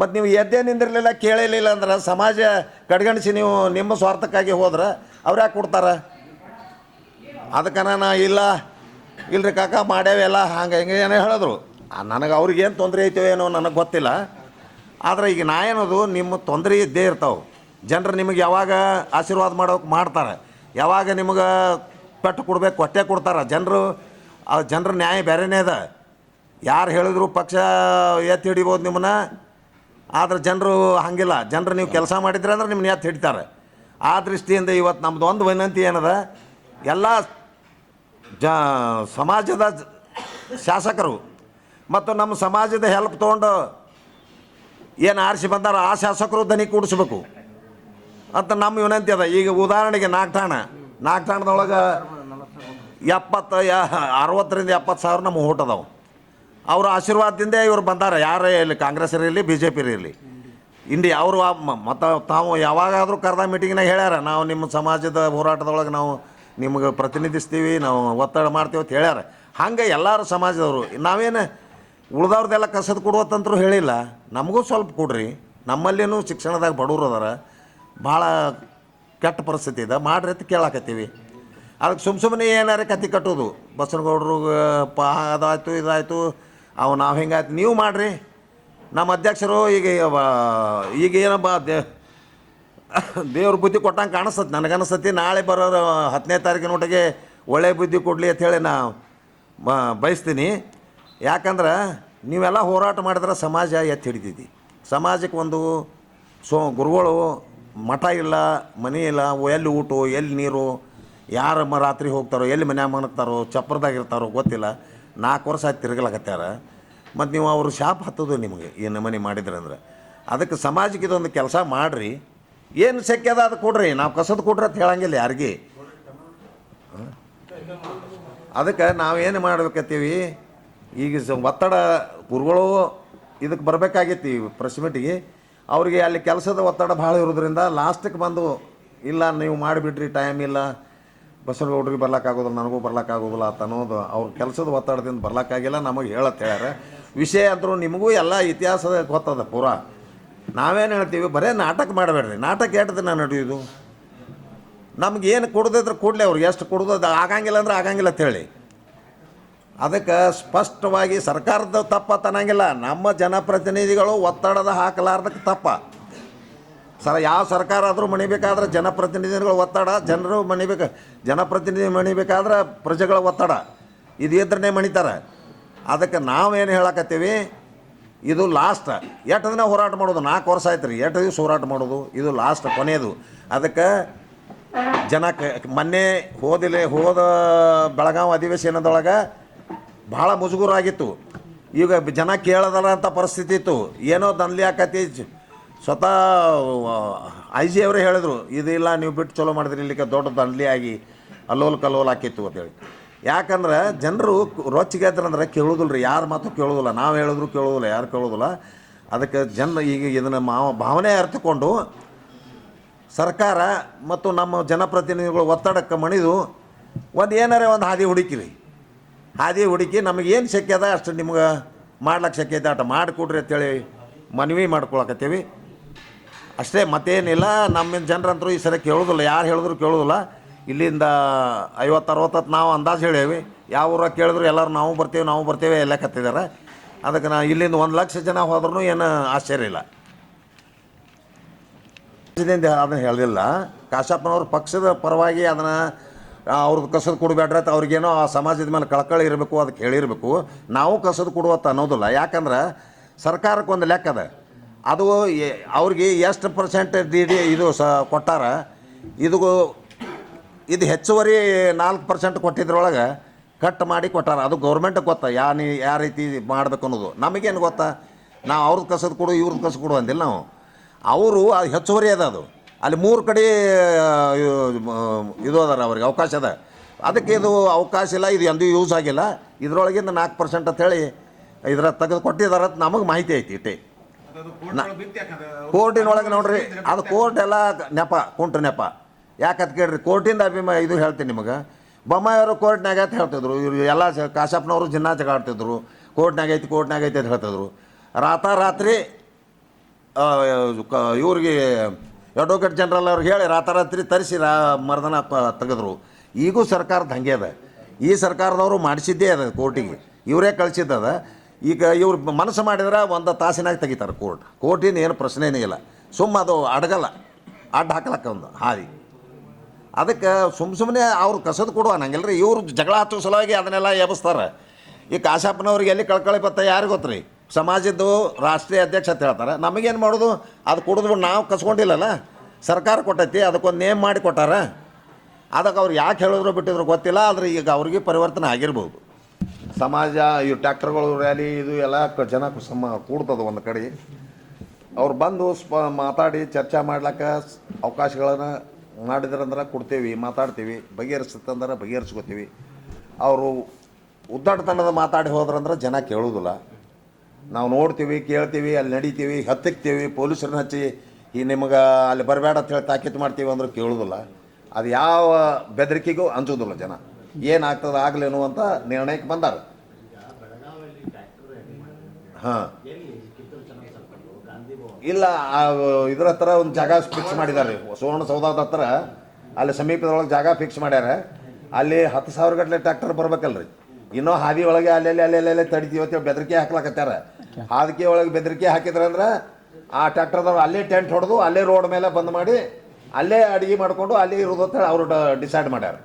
ಮತ್ತು ನೀವು ಎದ್ದೇ ನಿಂದಿರಲಿಲ್ಲ, ಕೇಳಿರಲಿಲ್ಲ ಅಂದ್ರೆ ಸಮಾಜ ಕಡೆಗಣಿಸಿ ನೀವು ನಿಮ್ಮ ಸ್ವಾರ್ಥಕ್ಕಾಗಿ ಹೋದ್ರೆ ಅವ್ರು ಯಾಕೆ ಕೊಡ್ತಾರೆ? ಅದಕ್ಕೆ ನಾ ಇಲ್ಲ, ಇಲ್ರಿ ಕಾಕ ಮಾಡ್ಯಾವೆಲ್ಲ ಹಂಗೆ ಹಿಂಗೆ ಏನೋ ಹೇಳಿದ್ರು. ನನಗೆ ಅವ್ರಿಗೇನು ತೊಂದರೆ ಐತೋ ಏನೋ ನನಗೆ ಗೊತ್ತಿಲ್ಲ. ಆದರೆ ಈಗ ನಾ ಏನದು, ನಿಮ್ಮ ತೊಂದರೆ ಇದ್ದೇ ಇರ್ತಾವೆ. ಜನರು ನಿಮಗೆ ಯಾವಾಗ ಆಶೀರ್ವಾದ ಮಾಡೋಕೆ ಮಾಡ್ತಾರೆ, ಯಾವಾಗ ನಿಮಗೆ ಪೆಟ್ಟು ಕೊಡ್ಬೇಕು, ಹೊಟ್ಟೆ ಕೊಡ್ತಾರೆ. ಜನರು, ಆ ಜನರ ನ್ಯಾಯ ಬೇರೆನೇ ಅದ. ಯಾರು ಹೇಳಿದ್ರು ಪಕ್ಷ ಎತ್ತಿ ಹಿಡಿಬೋದು ನಿಮ್ಮನ್ನ, ಆದ್ರೆ ಜನರು ಹಂಗಿಲ್ಲ. ಜನರು ನೀವು ಕೆಲಸ ಮಾಡಿದ್ರೆ ಅಂದ್ರೆ ನಿಮ್ಮನ್ನ ಎತ್ತಿ ಹಿಡಿತಾರೆ. ಆ ದೃಷ್ಟಿಯಿಂದ ಇವತ್ತು ನಮ್ದು ಒಂದು ವಿನಂತಿ ಏನದ? ಎಲ್ಲ ಜ, ಸಮಾಜದ ಶಾಸಕರು ಮತ್ತು ನಮ್ಮ ಸಮಾಜದ ಹೆಲ್ಪ್ ತೊಗೊಂಡು ಏನು ಆರಿಸಿ ಬಂದಾರ, ಆ ಶಾಸಕರು ದನಿ ಕೂಡಿಸ್ಬೇಕು ಅಂತ ನಮ್ಮ ವಿನಂತಿ ಅದ. ಈಗ ಉದಾಹರಣೆಗೆ ನಾಗ್ಠಾಣ ತಾಣದೊಳಗೆ ಎಪ್ಪತ್ತು ಯಾ ಅರವತ್ತರಿಂದ ಎಪ್ಪತ್ತು ಸಾವಿರ ನಮ್ಮ ಓಟ್ ಅದಾವೆ. ಅವ್ರ ಆಶೀರ್ವಾದದಿಂದ ಇವ್ರು ಬಂದಾರ. ಯಾರೇ ಇರಲಿ, ಕಾಂಗ್ರೆಸ್ ಇರಲಿ ಬಿ ಜೆ ಪಿ ಇರಲಿ. ಇಂಡಿ ಅವರು ಮತ್ತು ತಾವು ಯಾವಾಗಾದರೂ ಕರೆದ ಮೀಟಿಂಗ್ನಾಗ ಹೇಳ್ಯಾರ, ನಾವು ನಿಮ್ಮ ಸಮಾಜದ ಹೋರಾಟದೊಳಗೆ ನಾವು ನಿಮಗೆ ಪ್ರತಿನಿಧಿಸ್ತೀವಿ, ನಾವು ಒತ್ತಡ ಮಾಡ್ತೀವಿ ಅಂತ ಹೇಳ್ಯಾರ. ಹಂಗೆ ಎಲ್ಲರೂ ಸಮಾಜದವರು. ನಾವೇನು ಉಳ್ದವ್ರದ್ದೆಲ್ಲ ಕಸದ ಕೊಡುವತ್ತಂತರೂ ಹೇಳಿಲ್ಲ. ನಮಗೂ ಸ್ವಲ್ಪ ಕೊಡ್ರಿ. ನಮ್ಮಲ್ಲಿನೂ ಶಿಕ್ಷಣದಾಗ ಬಡವ್ರು ಅದಾರ. ಭಾಳ ಕೆಟ್ಟ ಪರಿಸ್ಥಿತಿ ಇದೆ, ಮಾಡ್ರಿ ಅಂತ ಕೇಳಾಕತ್ತೀವಿ. ಅದಕ್ಕೆ ಸುಮ್ಮ ಸುಮ್ಮನೆ ಏನಾರ ಕತ್ತಿ ಕಟ್ಟೋದು. ಬಸನಗೌಡರು ಪಾ, ಅದಾಯ್ತು, ಇದಾಯ್ತು, ಅವು ನಾವು ಹಿಂಗಾಯ್ತು, ನೀವು ಮಾಡಿರಿ. ನಮ್ಮ ಅಧ್ಯಕ್ಷರು ಈಗ ಈಗ ಏನಪ್ಪ ದೇವ್ರ ಬುದ್ಧಿ ಕೊಟ್ಟಂಗೆ ಕಾಣಿಸ್ತದೆ ನನಗನ್ನಿಸ್ತತಿ. ನಾಳೆ ಬರೋ ಹತ್ತನೇ ತಾರೀಕಿನೊಟ್ಟಿಗೆ ಒಳ್ಳೆ ಬುದ್ಧಿ ಕೊಡಲಿ ಅಂಥೇಳಿ ನಾ ಬಯಸ್ತೀನಿ. ಯಾಕಂದ್ರೆ ನೀವೆಲ್ಲ ಹೋರಾಟ ಮಾಡಿದ್ರೆ ಸಮಾಜ ಎತ್ತಿ ಹಿಡಿತೈತಿ. ಸಮಾಜಕ್ಕೆ ಒಂದು ಸೋ, ಗುರುಗಳು ಮಠ ಇಲ್ಲ, ಮನೆ ಇಲ್ಲ ಎಲ್ಲಿ ಊಟ, ಎಲ್ಲಿ ನೀರು, ಯಾರು ಮ ರಾತ್ರಿ ಹೋಗ್ತಾರೋ, ಎಲ್ಲಿ ಮನ್ಯಾಗ ಮಾಡ್ತಾರೋ ಚಪ್ರದಾಗ ಇರ್ತಾರೋ ಗೊತ್ತಿಲ್ಲ. ನಾಲ್ಕು ವರ್ಷ ಆಯ್ತು ತಿರುಗಲಾಕತ್ಯಾರ ಮತ್ತು ನೀವು ಅವರು ಶಾಪ್ ಹತ್ತದು ನಿಮಗೆ ಈ ನಮನೆ ಮಾಡಿದ್ರಿ ಅಂದ್ರೆ. ಅದಕ್ಕೆ ಸಮಾಜಕ್ಕೆ ಇದೊಂದು ಕೆಲಸ ಮಾಡಿರಿ. ಏನು ಸಿಕ್ಕ್ಯದ ಅದು ಕೊಡ್ರಿ. ನಾವು ಕಸದ ಕೊಡ್ರಿ ಅಂತ ಹೇಳಂಗಿಲ್ಲ ಯಾರಿಗೆ. ಅದಕ್ಕೆ ನಾವು ಏನು ಮಾಡ್ಬೇಕತ್ತೀವಿ? ಈಗ ಒತ್ತಡ ಗುರುಗಳು ಇದಕ್ಕೆ ಬರಬೇಕಾಗೈತಿ ಪ್ರೆಸ್ ಮೀಟಿಗೆ ಅವರಿಗೆ ಅಲ್ಲಿ ಕೆಲಸದ ಒತ್ತಡ ಭಾಳ ಇರೋದ್ರಿಂದ ಲಾಸ್ಟಿಗೆ ಬಂದು, ಇಲ್ಲ, ನೀವು ಮಾಡಿಬಿಡ್ರಿ ಟೈಮ್ ಇಲ್ಲ. ಬಸವಗೌಡ್ರಿಗೆ ಬರ್ಲಿಕ್ಕಾಗೋದಿಲ್ಲ ನನಗೂ ಬರ್ಲಿಕ್ಕಾಗೋದಿಲ್ಲ ಅಂತ ಅನ್ನೋದು ಅವ್ರ ಕೆಲಸದ ಒತ್ತಡದಿಂದ ಬರ್ಲಿಕ್ಕಾಗಿಲ್ಲ ನಮಗೆ ಹೇಳತ್ತೆ ಹೇಳ್ಯಾರ. ವಿಷಯ ಅಂದರೂ ನಿಮಗೂ ಎಲ್ಲ ಇತಿಹಾಸದ ಗೊತ್ತದ ಪೂರಾ. ನಾವೇನು ಹೇಳ್ತೀವಿ, ಬರೇ ನಾಟಕ ಮಾಡಬೇಡ್ರಿ. ನಾಟಕ ಎಷ್ಟು ನಾನು ನಡೆಯೋದು ನಮ್ಗೆ ಏನು ಕೊಡದಿದ್ರೆ ಕೊಡಲಿ ಅವ್ರಿಗೆ ಎಷ್ಟು ಕೊಡೋದು ಅದು ಆಗಂಗಿಲ್ಲ ಅಂದ್ರೆ ಆಗಂಗಿಲ್ಲ ಅಂತ ಹೇಳಿ. ಅದಕ್ಕೆ ಸ್ಪಷ್ಟವಾಗಿ ಸರ್ಕಾರದ ತಪ್ಪ ತನಂಗಿಲ್ಲ ನಮ್ಮ ಜನಪ್ರತಿನಿಧಿಗಳು ಒತ್ತಡದ ಹಾಕಲಾರ್ದಕ್ಕೆ ತಪ್ಪ. ಸರ್, ಯಾವ ಸರ್ಕಾರ ಆದರೂ ಮಣಿಬೇಕಾದ್ರೆ ಜನಪ್ರತಿನಿಧಿಗಳು ಒತ್ತಡ, ಜನರು ಮಣಿಬೇಕು, ಜನಪ್ರತಿನಿಧಿ ಮಣಿಬೇಕಾದ್ರೆ ಪ್ರಜೆಗಳ ಒತ್ತಡ. ಇದು ಇದ್ರೇ ಮಣಿತಾರೆ. ಅದಕ್ಕೆ ನಾವೇನು ಹೇಳಕತ್ತೀವಿ? ಇದು ಲಾಸ್ಟ್. ಎಷ್ಟು ದಿನ ಹೋರಾಟ ಮಾಡೋದು? ನಾಲ್ಕು ವರ್ಷ ಆಯ್ತು ರೀ. ಎಷ್ಟು ದಿವಸ ಹೋರಾಟ ಮಾಡೋದು? ಇದು ಲಾಸ್ಟ್ ಕೊನೆಯದು ಅದಕ್ಕೆ ಜನಕ್ಕೆ ಮೊನ್ನೆ ಹೋದಿಲೆ, ಹೋದ ಬೆಳಗಾವಿ ಅಧಿವೇಶನದೊಳಗೆ ಭಾಳ ಮುಜುಗುರಾಗಿತ್ತು. ಈಗ ಜನ ಕೇಳದಲ್ಲ ಅಂತ ಪರಿಸ್ಥಿತಿ ಇತ್ತು. ಏನೋ ದಂದ್ಲಿ ಆಕತಿ. ಸ್ವತಃ ಐ ಜಿ ಅವರೇ ಹೇಳಿದ್ರು ಇದಿಲ್ಲ ನೀವು ಬಿಟ್ಟು ಚಲೋ ಮಾಡಿದ್ರಿ ಇಲ್ಲಿಗೆ ದೊಡ್ಡ ದಂಡ್ಲಿ ಆಗಿ ಅಲ್ಲೋಲ್ ಕಲ್ಲೋಲ್ ಆಕಿತ್ತು ಅಂತೇಳಿ ಯಾಕಂದ್ರೆ ಜನರು ರೊಚ್ಚಿಗೆ ಅಂದ್ರೆ ಕೇಳೋದಿಲ್ಲ ರೀ ಯಾರ ಮಾತು ಕೇಳೋದಿಲ್ಲ. ನಾವು ಹೇಳಿದ್ರು ಕೇಳೋದಿಲ್ಲ, ಯಾರು ಕೇಳೋದಿಲ್ಲ. ಅದಕ್ಕೆ ಜನ ಈಗ ಇದನ್ನು ಮಾವ, ಭಾವನೆ ಅರ್ಥಕೊಂಡು ಸರ್ಕಾರ ಮತ್ತು ನಮ್ಮ ಜನಪ್ರತಿನಿಧಿಗಳು ಒತ್ತಡಕ್ಕೆ ಮಣಿದು ಒಂದು ಏನಾರೇ ಒಂದು ಹಾದಿ ಹುಡುಕಿರಿ. ಹಾದಿ ಹುಡುಕಿ ನಮಗೆ ಏನು ಶಕ್ಯ ಅದ? ಅಷ್ಟು ನಿಮ್ಗೆ ಮಾಡ್ಲಿಕ್ಕೆ ಶಕ್ಯ ಇದೆ ಅಟ ಮಾಡಿಕೊಡ್ರಿ ಅಂತೇಳಿ ಮನವಿ ಮಾಡ್ಕೊಳಕತ್ತೀವಿ. ಅಷ್ಟೇ ಮತ್ತೇನಿಲ್ಲ. ನಮ್ಮ ಜನರಂತರೂ ಈ ಸರಿ ಕೇಳೋದಿಲ್ಲ. ಯಾರು ಹೇಳಿದ್ರು ಕೇಳೋದಿಲ್ಲ. ಇಲ್ಲಿಂದ ಐವತ್ತು ಅರವತ್ತತ್ತು ನಾವು ಅಂದಾಜು ಹೇಳೇವಿ. ಯಾವ ಊರಾಗ ಕೇಳಿದ್ರು ಎಲ್ಲರೂ ನಾವು ಬರ್ತೀವಿ, ನಾವು ಬರ್ತೇವೆ ಎಲ್ಲ ಕತ್ತಿದ್ದಾರೆ ಅದಕ್ಕೆ ನಾ ಇಲ್ಲಿಂದ ಒಂದು ಲಕ್ಷ ಜನ ಹೋದ್ರೂ ಏನು ಆಶ್ಚರ್ಯ ಇಲ್ಲ. ಅದನ್ನು ಹೇಳಲಿಲ್ಲ. ಕಾಶಪ್ಪನವ್ರ ಪಕ್ಷದ ಪರವಾಗಿ ಅದನ್ನು ಅವ್ರದ್ದು ಕಸದ ಕೊಡಬೇಡ್ರಿ ಅವ್ರಿಗೇನೋ ಆ ಸಮಾಜದ ಮೇಲೆ ಕಳಕಳಿ ಇರಬೇಕು, ಅದಕ್ಕೆ ಹೇಳಿರಬೇಕು. ನಾವು ಕಸದ ಕೊಡುವತ್ತ ಅನ್ನೋದಿಲ್ಲ. ಯಾಕಂದ್ರೆ ಸರ್ಕಾರಕ್ಕೆ ಒಂದು ಲೆಕ್ಕ ಅದ. ಅದು ಅವ್ರಿಗೆ ಎಷ್ಟು ಪರ್ಸೆಂಟ್ ಡಿ ಇದು ಸ, ಕೊಟ್ಟಾರ, ಇದು ಇದು ಹೆಚ್ಚುವರಿ ನಾಲ್ಕು ಪರ್ಸೆಂಟ್ ಕೊಟ್ಟಿದ್ರೊಳಗೆ ಕಟ್ ಮಾಡಿ ಕೊಟ್ಟಾರ. ಅದು ಗೌರ್ಮೆಂಟಿಗೆ ಗೊತ್ತಾ, ಯಾ ನೀ ಯಾವ ರೀತಿ ಮಾಡಬೇಕು ಅನ್ನೋದು. ನಮಗೇನು ಗೊತ್ತಾ? ನಾವು ಅವ್ರದ್ದು ಕಸದ ಕೊಡು ಇವ್ರದ್ದು ಕಸ ಕೊಡು ಅಂದಿಲ್ಲ ನಾವು. ಅವರು ಅದು ಹೆಚ್ಚುವರಿ ಅದ ಅದು. ಅಲ್ಲಿ ಮೂರು ಕಡೆ ಇದು, ಅದಾರ ಅವ್ರಿಗೆ ಅವಕಾಶ ಅದ. ಅದಕ್ಕೆ ಇದು ಅವಕಾಶ ಇಲ್ಲ ಇದು ಎಂದೂ ಯೂಸ್ ಆಗಿಲ್ಲ. ಇದರೊಳಗಿಂದ ನಾಲ್ಕು ಪರ್ಸೆಂಟ್ ಅಂತೇಳಿ ಇದರ ತೆಗೆದು ಕೊಟ್ಟಿದ್ದಾರೆ ಅಂತ ನಮಗೆ ಮಾಹಿತಿ ಐತಿ ಇಟ್ಟೆ. ಕೋರ್ಟಿನೊಳಗೆ ನೋಡ್ರಿ ಅದು ಕೋರ್ಟ್ ಎಲ್ಲ ನೆಪ ಕುಂಟ್ರ ನೆಪ. ಯಾಕಂತ ಕೇಳ್ರಿ ಕೋರ್ಟಿಂದ ಅಭಿಮ ಇದು ಹೇಳ್ತೀನಿ ನಿಮಗೆ. ಬೊಮ್ಮಾಯಿಯವರು ಕೋರ್ಟ್ನಾಗ ಅಂತ ಹೇಳ್ತಿದ್ರು ಇವರು ಎಲ್ಲ ಕಾಶಪ್ಪನವರು ಜಿನ್ನಾ ಜಗಾಡ್ತಿದ್ರು ಕೋರ್ಟ್ನಾಗ ಐತಿ ಕೋರ್ಟ್ನಾಗ ಐತಿ ಅಂತ ಹೇಳ್ತಿದ್ರು. ರಾತಾರಾತ್ರಿ ಇವ್ರಿಗೆ ಅಡ್ವೊಕೇಟ್ ಜನರಲ್ ಅವ್ರು ಹೇಳಿ, ರಾತಾರಾತ್ರಿ ತರಿಸಿ ರಾ ಮರ್ದನ ತೆಗೆದ್ರು. ಈಗೂ ಸರ್ಕಾರದ ಹಂಗೆ ಅದ. ಈ ಸರ್ಕಾರದವರು ಮಾಡಿಸಿದ್ದೇ ಅದ ಕೋರ್ಟಿಗೆ. ಇವರೇ ಕಳಿಸಿದ್ದದ. ಈಗ ಇವ್ರು ಮನಸ್ಸು ಮಾಡಿದ್ರೆ ಒಂದು ತಾಸಿನಾಗ ತೆಗಿತಾರೆ ಕೋರ್ಟ್. ಕೋರ್ಟಿನ ಏನು ಪ್ರಶ್ನೆನೇ ಇಲ್ಲ. ಸುಮ್ಮ ಅದು ಅಡಗಲ್ಲ. ಅಡ್ಡ ಹಾಕ್ಲಕ್ಕ ಒಂದು ಹಾದಿ. ಅದಕ್ಕೆ ಸುಮ್ಮ ಸುಮ್ಮನೆ ಅವ್ರು ಕಸದ ಕೊಡುವ ರೀ ಇವ್ರು ಜಗಳ ಹಚ್ಚೋ ಸಲುವಾಗಿ ಅದನ್ನೆಲ್ಲ ಎಬ್ಬಿಸ್ತಾರೆ ಈ ಕಾಶಪ್ಪನವ್ರಿಗೆ ಎಲ್ಲಿ ಕಳ್ಕೊಳ್ಳಿ ಬತ್ತ ಯಾರು ಗೊತ್ತು ರೀ ಸಮಾಜದ್ದು ರಾಷ್ಟ್ರೀಯ ಅಧ್ಯಕ್ಷ ಅಂತ ಹೇಳ್ತಾರೆ. ನಮಗೇನು ಮಾಡೋದು? ಅದು ಕುಡಿದ್ಬಿಟ್ಟು ನಾವು ಕಸ್ಕೊಂಡಿಲ್ಲಲ್ಲ? ಸರ್ಕಾರ ಕೊಟ್ಟೈತಿ, ಅದಕ್ಕೊಂದು ನೇಮ್ ಮಾಡಿ ಕೊಟ್ಟಾರ? ಅದಕ್ಕೆ ಅವ್ರು ಯಾಕೆ ಹೇಳಿದ್ರು ಬಿಟ್ಟಿದ್ರು ಗೊತ್ತಿಲ್ಲ, ಆದರೆ ಈಗ ಅವ್ರಿಗೆ ಪರಿವರ್ತನೆ ಆಗಿರ್ಬೋದು. ಸಮಾಜ, ಈ ಟ್ಯಾಕ್ಟರ್ಗಳು ರ್ಯಾಲಿ, ಇದು ಎಲ್ಲ ಕ- ಜನ ಸಮ ಕೂಡ್ತದೆ ಒಂದು ಕಡೆ. ಅವ್ರು ಬಂದು ಸ್ಪ ಮಾತಾಡಿ, ಚರ್ಚೆ ಮಾಡ್ಲಿಕ್ಕೆ ಅವಕಾಶಗಳನ್ನು ಮಾಡಿದ್ರಂದ್ರೆ ಕೊಡ್ತೀವಿ, ಮಾತಾಡ್ತೀವಿ, ಬಗೆಹರಿಸ್ತಂದ್ರೆ ಬಗೆಹರಿಸ್ಕೋತೀವಿ. ಅವರು ಉದ್ದಾಟತನದ ಮಾತಾಡಿ ಹೋದ್ರಂದ್ರೆ ಜನ ಕೇಳೋದಿಲ್ಲ. ನಾವು ನೋಡ್ತೀವಿ, ಕೇಳ್ತೀವಿ, ಅಲ್ಲಿ ನಡಿತೀವಿ, ಹತ್ತಿಕ್ತೀವಿ, ಪೊಲೀಸರನ್ನ ಹಚ್ಚಿ, ಈ ನಿಮಗೆ ಅಲ್ಲಿ ಬರಬೇಡ ಅಂತ ಹೇಳಿ ತಾಕೀತು ಮಾಡ್ತೀವಿ ಅಂದ್ರೆ ಕೇಳೋದಿಲ್ಲ. ಅದು ಯಾವ ಬೆದರಿಕೆಗೂ ಅಂಜೋದಿಲ್ಲ ಜನ. ಏನಾಗ್ತದೆ ಆಗಲೇನು ಅಂತ ನಿರ್ಣಯಕ್ಕೆ ಬಂದಾರ. ಹಾಂ. ಇಲ್ಲ ಇದ್ರ ಹತ್ರ ಒಂದು ಜಾಗ ಫಿಕ್ಸ್ ಮಾಡಿದ್ದಾರೆ ಸುವರ್ಣ ಸೌಧದ ಹತ್ರ, ಅಲ್ಲಿ ಸಮೀಪದೊಳಗೆ ಜಾಗ ಫಿಕ್ಸ್ ಮಾಡ್ಯಾರ. ಅಲ್ಲಿ ಹತ್ತು ಸಾವಿರ ಗಟ್ಟಲೆ ಟ್ರ್ಯಾಕ್ಟರ್ ಬರ್ಬೇಕಲ್ರಿ. ಇನ್ನೂ ಹಾದಿ ಒಳಗೆ ಅಲ್ಲೆಲ್ಲಿ ಅಲ್ಲೆಲ್ಲೆಲ್ಲ ತಡಿತೀವಿ ಅಂತ ಬೆದರಿಕೆ ಹಾಕ್ಲಕತ್ತಾರ. ಹಾದಿಕೆ ಒಳಗೆ ಬೆದರಿಕೆ ಹಾಕಿದ್ರಂದ್ರೆ ಆ ಟ್ಯಾಕ್ಟರ್ದವ್ರು ಅಲ್ಲೇ ಟೆಂಟ್ ಹೊಡೆದು ಅಲ್ಲೇ ರೋಡ್ ಮೇಲೆ ಬಂದ್ ಮಾಡಿ ಅಲ್ಲೇ ಅಡುಗೆ ಮಾಡಿಕೊಂಡು ಅಲ್ಲೇ ಇರೋದು ಅಂತ ಹೇಳಿ ಅವರು ಡಿಸೈಡ್ ಮಾಡ್ಯಾರ.